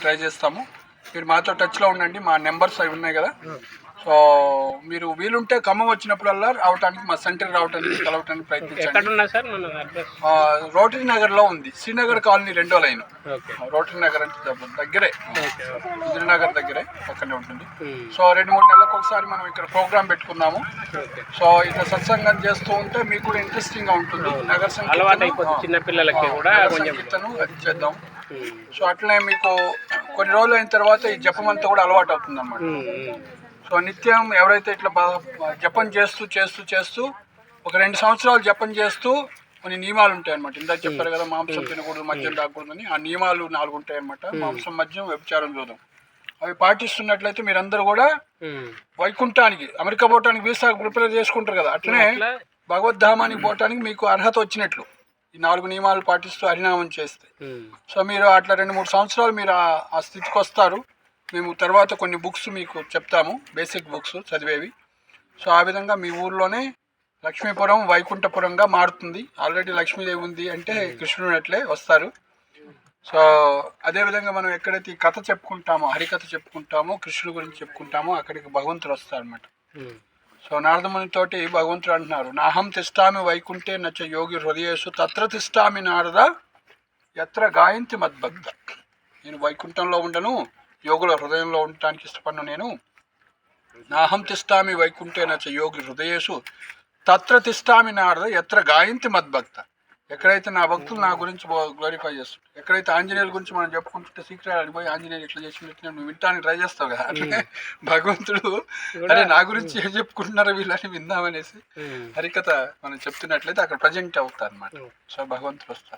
Try చేస్తాము. మీరు మాతో టచ్లో ఉండండి. మా నెంబర్స్ అవి ఉన్నాయి కదా. సో మీరు వీలుంటే ఖమ్మం వచ్చినప్పుడల్లా రావడానికి మా సెంటర్ రావడానికి కలవటానికి ప్రయత్నించండి. రోటరీ నగర్లో ఉంది. శ్రీనగర్ కాలనీ రెండో లైన్. రోటరీ నగర్ అంటే దగ్గ- దగ్గరే. ఇంద్రనగర్ దగ్గరే పక్కనే ఉంటుంది. సో రెండు మూడు నెలలకు ఒకసారి మనం ఇక్కడ ప్రోగ్రామ్ పెట్టుకున్నాము సో ఇట్లా సత్సంగం చేస్తూ ఉంటే మీకు కూడా ఇంట్రెస్టింగ్గా ఉంటుంది. నగర కూడా సంకీర్తను అది చేద్దాం. సో అట్లనే మీకు కొన్ని రోజులు అయిన తర్వాత ఈ జపం అంతా కూడా అలవాటు అవుతుంది ఉమ్. సో నిత్యం ఎవరైతే ఇట్లా జపం చేస్తూ చేస్తూ చేస్తూ ఒక రెండు సంవత్సరాలు జపం చేస్తూ కొన్ని నియమాలు ఉంటాయి అనమాట ఇందాక చెప్పారు కదా మాంసం తినకూడదు మద్యం తాగకూడదని. ఆ నియమాలు నాలుగు ఉంటాయి అనమాట మాంసం మద్యం వ్యభిచారం చూద్దాం అవి పాటిస్తున్నట్లయితే మీరందరూ కూడా. వైకుంఠానికి అమెరికా పోవటానికి వీసా ప్రిపేర్ చేసుకుంటారు కదా. అట్లనే అట్లా. భగవద్ధామానికి పోవటానికి మీకు అర్హత వచ్చినట్లు. ఈ నాలుగు నియమాలు పాటిస్తూ హరినామం చేస్తే. ఉమ్. సో మీరు అట్లా రెండు మూడు సంవత్సరాలు మీరు ఆ- స్థితికి వస్తారు. మేము తర్వాత కొన్ని బుక్స్ మీకు చెప్తాము. Basic books చదివేవి. సో ఆ విధంగా మీ ఊర్లోనే లక్ష్మీపురం వైకుంఠపురంగా మారుతుంది. ఆల్రెడీ లక్ష్మీదేవి ఉంది అంటే కృష్ణుడు అట్లే వస్తారు. సో అదేవిధంగా మనం ఎక్కడైతే ఈ కథ చెప్పుకుంటామో హరికథ చెప్పుకుంటామో కృష్ణుడి గురించి చెప్పుకుంటామో అక్కడికి భగవంతుడు వస్తారనమాట ఉమ్. సో నారదమునితోటి భగవంతుడు అంటున్నారు నాహం తిష్టామి వైకుంఠే నచ్చ యోగి హృదయేషు తత్ర తిష్టామి నారద ఎత్ర గాయంతి మద్భక్త. నేను వైకుంఠంలో ఉండను యోగుల హృదయంలో ఉండటానికి ఇష్టపడను నేను. నాహం తిష్టామి వైకుంఠే నచ్చ యోగి హృదయేషు తత్ర తిష్టామి నారద ఎత్ర గాయంతి మద్భక్త. ఎక్కడైతే నా భక్తులు నా గురించి గ్లోరిఫై చేస్తారు ఎక్కడైతే ఆంజనేయుల గురించి మనం చెప్పుకుంటుంటే సీక్రెట్ అడిపోయి ఆంజనేయులు ఇట్లా చేసినట్టు నువ్వు వింటానికి ట్రై చేస్తావు కదా. భగవంతుడు అరే నా గురించి ఏం చెప్పుకుంటున్నారో వీళ్ళని విందామనేసి. హరికథ మనం చెప్తున్నట్లయితే అక్కడ ప్రజెంట్ అవుతారు అనమాట సో భగవంతుడు వస్తారు